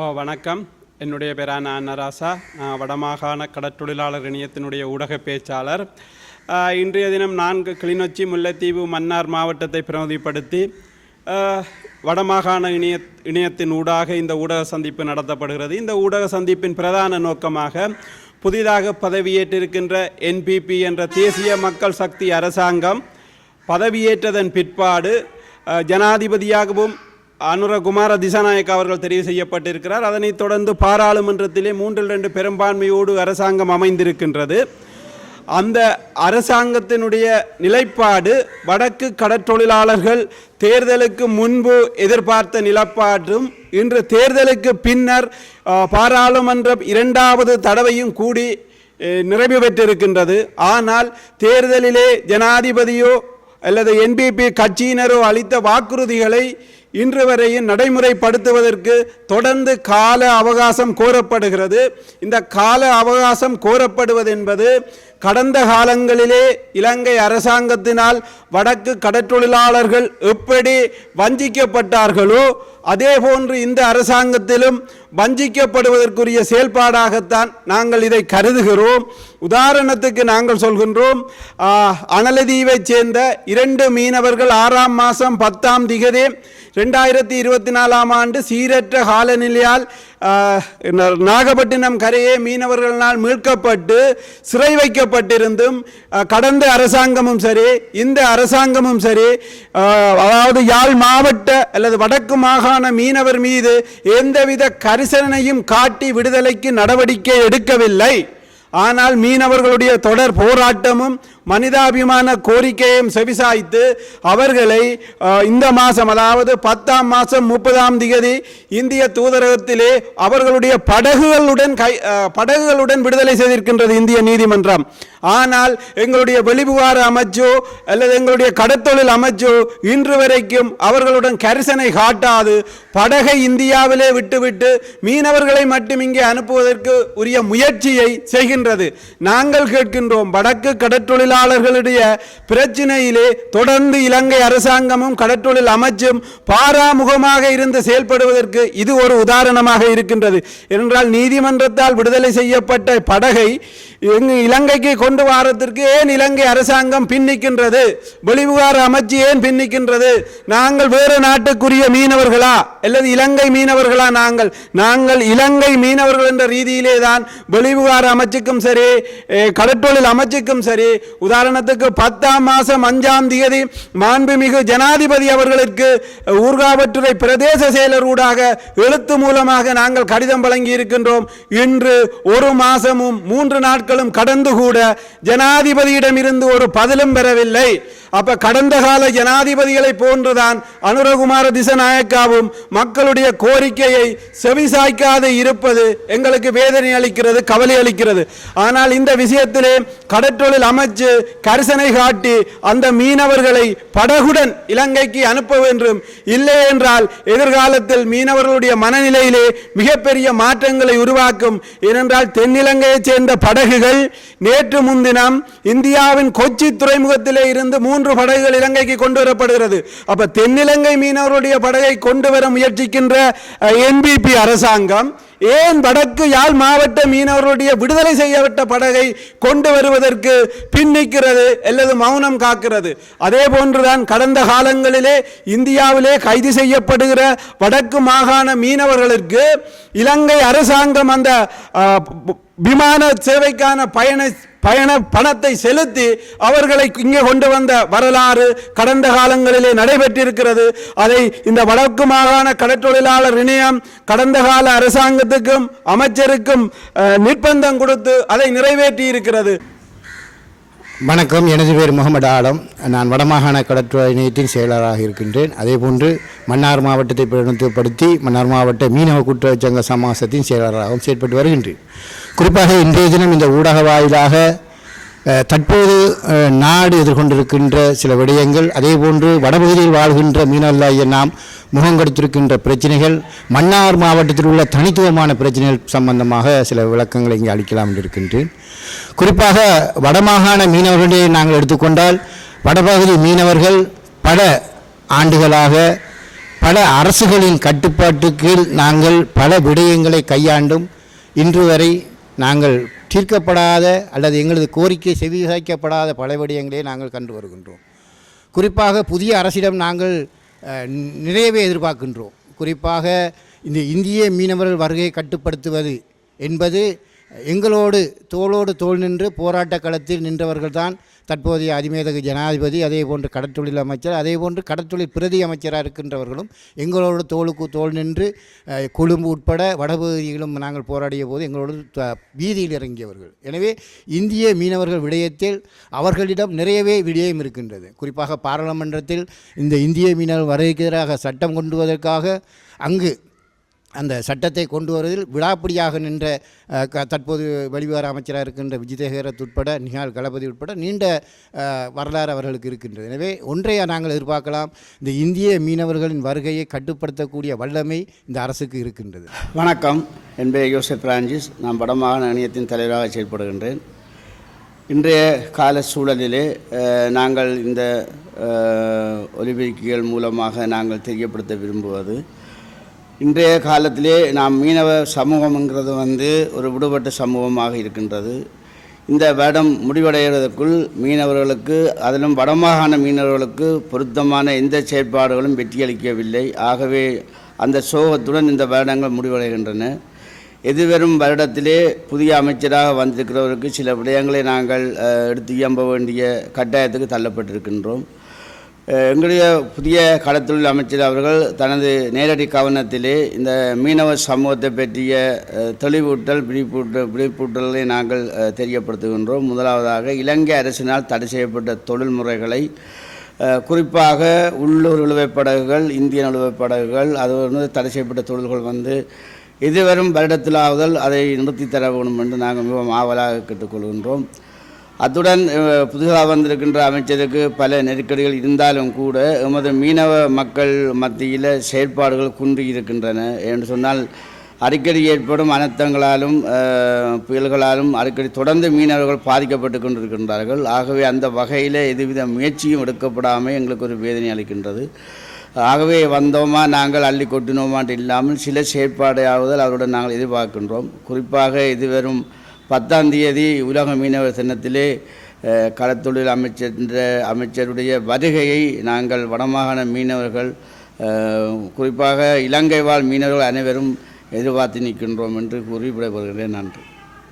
ஓ வணக்கம். என்னுடைய பேரான அன்னராசா. நான் வடமாகாண கடற்றொழிலாளர் இணையத்தினுடைய ஊடக பேச்சாளர். இன்றைய தினம் நான்கு கிளிநொச்சி முல்லைத்தீவு மன்னார் மாவட்டத்தை பிரதிப்படுத்தி வடமாகாண இணைய இணையத்தின் ஊடாக இந்த ஊடக சந்திப்பு நடத்தப்படுகிறது. இந்த ஊடக சந்திப்பின் பிரதான நோக்கமாக புதிதாக பதவியேற்றிருக்கின்ற என்பிபி என்ற தேசிய மக்கள் சக்தி அரசாங்கம் பதவியேற்றதன் பிற்பாடு ஜனாதிபதியாகவும் அனுரகுமார திசாநாயக் அவர்கள் தெரிவு செய்யப்பட்டிருக்கிறார். அதனைத் தொடர்ந்து பாராளுமன்றத்திலே மூன்றில் ரெண்டு பெரும்பான்மையோடு அரசாங்கம் அமைந்திருக்கின்றது. அந்த அரசாங்கத்தினுடைய நிலைப்பாடு வடக்கு கடற்றொழிலாளர்கள் தேர்தலுக்கு முன்பு எதிர்பார்த்த நிலப்பாடும் இன்று தேர்தலுக்கு பின்னர் பாராளுமன்றம் இரண்டாவது தடவையும் கூடி நிறைவு பெற்றிருக்கின்றது. ஆனால் தேர்தலிலே ஜனாதிபதியோ அல்லது என்பிபி கட்சியினரோ அளித்த வாக்குறுதிகளை இன்று வரையும் நடைமுறைப்படுத்துவதற்கு தொடர்ந்து கால அவகாசம் கோரப்படுகிறது. இந்த கால அவகாசம் கோரப்படுவது என்பது கடந்த காலங்களிலே இலங்கை அரசாங்கத்தினால் வடக்கு கடற்றொழிலாளர்கள் எப்படி வஞ்சிக்கப்பட்டார்களோ அதே போன்று இந்த அரசாங்கத்திலும் வஞ்சிக்கப்படுவதற்குரிய செயல்பாடாகத்தான் நாங்கள் இதை கருதுகிறோம். உதாரணத்துக்கு நாங்கள் சொல்கின்றோம் ஆ, அனலதீவைச் சேர்ந்த இரண்டு மீனவர்கள் ஆறாம் மாதம் பத்தாம் திகதி ரெண்டாயிரத்தி இருபத்தி நாலாம் ஆண்டு சீரற்ற காலநிலையால் நாகப்பட்டினம் கரையே மீனவர்களால் மீட்கப்பட்டு சிறை வைக்க ஆ, கடந்த அரசாங்கமும் சரி இந்த அரசாங்கமும் சரி அதாவது யாழ் மாவட்ட அல்லது வடக்கு மாகாண மீனவர் மீது எந்தவித கரிசனையும் காட்டி விடுதலைக்கு நடவடிக்கை எடுக்கவில்லை. ஆனால் மீனவர்களுடைய தொடர் போராட்டமும் மனிதாபிமான கோரிக்கையும் செவிசாய்த்து அவர்களை இந்த மாதம் அதாவது பத்தாம் மாதம் முப்பதாம் திகதி இந்திய தூதரகத்திலே அவர்களுடைய படகுகளுடன் கை படகுகளுடன் விடுதலை செய்திருக்கின்றது இந்திய நீதிமன்றம். ஆனால் எங்களுடைய வெளிவிவகார அமைச்சோ அல்லது எங்களுடைய கடத்தொழில் அமைச்சோ இன்று வரைக்கும் அவர்களுடன் கரிசனை காட்டாது. படகை இந்தியாவிலே விட்டுவிட்டு மீனவர்களை மட்டும் இங்கே அனுப்புவதற்கு உரிய முயற்சியை செய்கின்றது. நாங்கள் கேட்கின்றோம் வடக்கு தொழிலாளர்களுடைய பிரச்சினையிலே தொடர்ந்து இலங்கை அரசாங்கமும் கடற்றொழில் அமைச்சும் பாராமுகமாக இருந்து செயல்படுவதற்கு இது ஒரு உதாரணமாக இருக்கின்றது. என்றால் நீதிமன்றத்தால் விடுதலை செய்யப்பட்ட படகை இலங்கைக்கு கொண்டு வாரத்திற்கு ஏன் இலங்கை அரசாங்கம் பின்னிக்கின்றது? வெளிவிவகார அமைச்சு ஏன் பின்னிக்கின்றது? நாங்கள் வேறு நாட்டுக்குரிய மீனவர்களா? அல்லது இலங்கை மீனவர்களா நாங்கள்? நாங்கள் இலங்கை மீனவர்கள் என்ற ரீதியிலே தான் வெளிவிவகார அமைச்சுக்கும் சரி கடற்றொழில் அமைச்சுக்கும் சரி உதாரணத்துக்கு பத்தாம் மாதம் அஞ்சாம் தேதி மாண்புமிகு ஜனாதிபதி அவர்களுக்கு ஊர்காவற்றுறை பிரதேச செயலர் ஊடாக எழுத்து மூலமாக நாங்கள் கடிதம் வழங்கி இருக்கின்றோம். இன்று ஒரு மாதமும் மூன்று நாட்களும் கடந்து கூட ஜனாதிபதியிடம் இருந்து ஒரு பதிலும் பெறவில்லை. அப்ப கடந்த கால ஜனாதிபதிகளை போன்றுதான் அனுரகுமார திசநாயக்காவும் மக்களுடைய கோரிக்கையை செவிசாய்க்காது இருப்பது எங்களுக்கு வேதனை அளிக்கிறது கவலை அளிக்கிறது. ஆனால் இந்த விஷயத்திலே கடற்றொழில் அமைச்சு கரிசனை காட்டி அந்த மீனவர்களை படகுடன் இலங்கைக்கு அனுப்ப வேண்டும். இல்லை என்றால் எதிர்காலத்தில் மீனவர்களுடைய மனநிலையிலே மிகப்பெரிய மாற்றங்களை உருவாக்கும். ஏனென்றால் தென்னிலங்கையைச் சேர்ந்த படகுகள் நேற்று முன்தினம் இந்தியாவின் கொச்சி துறைமுகத்திலே இருந்து மூன்று மூன்று படகுகள் இலங்கைக்கு கொண்டு வரப்படுகிறது அப்ப தென்னிலங்கை மீனவருடைய படகை கொண்டு வர முயற்சிக்கின்ற என்பிபி அரசாங்கம் ஏன் வடக்கு யாழ் மாவட்ட மீனவருடைய விடுதலை செய்யப்பட்ட படகை கொண்டு வருவதற்கு பின்னிக்கிறது அல்லது மௌனம் காக்கிறது? அதே போன்றுதான் கடந்த காலங்களிலே இந்தியாவிலே கைது செய்யப்படுகிற வடக்கு மாகாண மீனவர்களுக்கு இலங்கை அரசாங்கம் அந்த விமான சேவைக்கான பயண பயண பணத்தை செலுத்தி அவர்களை இங்கே கொண்டு வந்த வரலாறு கடந்த காலங்களிலே நடைபெற்றிருக்கிறது. அதை இந்த வடக்கு மாகாண கடற்றொழிலாளர் இணையம் கடந்த கால அரசாங்கத்துக்கும் அமைச்சருக்கும் நிர்பந்தம் கொடுத்து அதை நிறைவேற்றி இருக்கிறது வணக்கம். எனது பேர் முகமது ஆலம். நான் வடமாகாண கடற்றொழில் இணையத்தின் செயலராக இருக்கின்றேன். அதேபோன்று மன்னார் மாவட்டத்தை பிரதிநிதித்துவப்படுத்தி மன்னார் மாவட்ட மீனவ கூட்டுறவு சங்க சமாசத்தின் செயலராகவும் செயற்பட்டு வருகின்றேன். குறிப்பாக இன்றைய தினம் இந்த ஊடக வாயிலாக தற்போது நாடு எதிர்கொண்டிருக்கின்ற சில விடயங்கள் அதேபோன்று வடபகுதியில் வாழ்கின்ற மீனவர்களாகிய நாம் முகம் கொடுத்திருக்கின்ற பிரச்சனைகள் மன்னார் மாவட்டத்தில் உள்ள தனித்துவமான பிரச்சனைகள் சம்பந்தமாக சில விளக்கங்களை இங்கே அளிக்கலாம் என்று இருக்கின்றேன். குறிப்பாக வடமாகாண மீனவர்களிடையே நாங்கள் எடுத்துக்கொண்டால் வடபகுதி மீனவர்கள் பல ஆண்டுகளாக பல அரசுகளின் கட்டுப்பாட்டு கீழ் நாங்கள் பல விடயங்களை கையாண்டும் இன்று வரை நாங்கள் தீர்க்கப்படாத அல்லது எங்களது கோரிக்கை செவிசாய்க்கப்படாத பல விடயங்களே நாங்கள் கண்டு வருகின்றோம். குறிப்பாக புதிய அரசிடம் நாங்கள் நிறையவே எதிர்பார்க்கின்றோம். குறிப்பாக இந்த இந்திய மீனவர்கள் வருகையை கட்டுப்படுத்துவது என்பது எங்களோடு தோளோடு தோல் நின்று போராட்ட களத்தில் நின்றவர்கள்தான் தற்போதைய அதிமேதக ஜனாதிபதி அதே போன்று கடற்தொழில் அமைச்சர் அதே போன்று கடற்தொழில் பிரதி அமைச்சராக இருக்கின்றவர்களும் எங்களோட தோளுக்கு தோள் நின்று கொழும்பு உட்பட வடபகுதியிலும் நாங்கள் போராடிய போது எங்களோடு த- வீதியில் இறங்கியவர்கள். எனவே இந்திய மீனவர்கள் விடயத்தில் அவர்களிடம் நிறையவே விடயம் இருக்கின்றது. குறிப்பாக பாராளுமன்றத்தில் இந்த இந்திய மீனவர் வருகைக்கு எதிராக சட்டம் கொண்டுவதற்காக அங்கு அந்த சட்டத்தை கொண்டு வருவதில் விடாப்பிடியாக நின்ற க- தற்போது வெளிவிவகார அமைச்சராக இருக்கின்ற விஜயதேகரத் உட்பட நிகால் களபதி உட்பட நீண்ட வரலாறு அவர்களுக்கு இருக்கின்றது. எனவே ஒன்றைய நாங்கள் எதிர்பார்க்கலாம். இந்த இந்திய மீனவர்களின் வருகையை கட்டுப்படுத்தக்கூடிய வல்லமை இந்த அரசுக்கு இருக்கின்றது. வணக்கம். என் பெயர் யோசப் பிரான்சிஸ். நான் வடமாகாண இணையத்தின் தலைவராக செயல்படுகின்றேன். இன்றைய கால சூழலிலே நாங்கள் இந்த ஒலிபெருக்கிகள் மூலமாக நாங்கள் தெரியப்படுத்த விரும்புவது இன்றைய காலத்திலே நாம் மீனவ சமூகம்ங்கிறது வந்து ஒரு விடுபட்ட சமூகமாக இருக்கின்றது. இந்த வேடம் முடிவடைகிறதுக்குள் மீனவர்களுக்கு அதிலும் வடமாகாண மீனவர்களுக்கு பொருத்தமான எந்த செயற்பாடுகளும் வெற்றியளிக்கவில்லை. ஆகவே அந்த சோகத்துடன் இந்த வருடங்கள் முடிவடைகின்றன. எதிர்வரும் வருடத்திலே புதிய அமைச்சராக வந்திருக்கிறவருக்கு சில விடயங்களை நாங்கள் எடுத்து இயம்ப வேண்டிய கட்டாயத்துக்கு தள்ளப்பட்டிருக்கின்றோம். எங்களுடைய புதிய கடத்தொழில் அமைச்சர் அவர்கள் தனது நேரடி கவனத்திலே இந்த மீனவ சமூகத்தை பற்றிய தெளிவூட்டல் விழிப்பூட்டல் விழிப்பூட்டலை நாங்கள் தெரியப்படுத்துகின்றோம். முதலாவதாக இலங்கை அரசினால் தடை செய்யப்பட்ட தொழில் முறைகளை குறிப்பாக உள்ளூர் இழுவைப் இந்திய நிலுவைப்படகுகள் அது வந்து தடை செய்யப்பட்ட தொழில்கள் வந்து எதிர்வரும் வருடத்திலாவதால் அதை நிறுத்தி தர வேண்டும் என்று நாங்கள் மிகவும் ஆவலாக கேட்டுக்கொள்கின்றோம். அத்துடன் புதுசாக வந்திருக்கின்ற அமைச்சருக்கு பல நெருக்கடிகள் இருந்தாலும் கூட எமது மீனவ மக்கள் மத்தியில் செயற்பாடுகள் குன்றி இருக்கின்றன. என்று சொன்னால் அடிக்கடி ஏற்படும் அனர்த்தங்களாலும் புயல்களாலும் அடிக்கடி தொடர்ந்து மீனவர்கள் பாதிக்கப்பட்டு கொண்டிருக்கின்றார்கள். ஆகவே அந்த வகையில் எதுவித முயற்சியும் எடுக்கப்படாமல் எங்களுக்கு ஒரு வேதனை அளிக்கின்றது. ஆகவே வந்தோமா நாங்கள் அள்ளி கொட்டினோமான்ட்டு இல்லாமல் சில செயற்பாடாவதால் அவருடன் நாங்கள் எதிர்பார்க்கின்றோம். குறிப்பாக இதுவரும் பத்தாம் தேதி உலக மீனவர் சின்னத்திலே களத்தொழில் அமைச்சர் என்ற அமைச்சருடைய வருகையை நாங்கள் வடமாகாண மீனவர்கள் குறிப்பாக இலங்கை வாழ் மீனவர்கள் அனைவரும் எதிர்பார்த்து நிற்கின்றோம் என்று கூறி விடைபெறுகிறேன். நன்றி.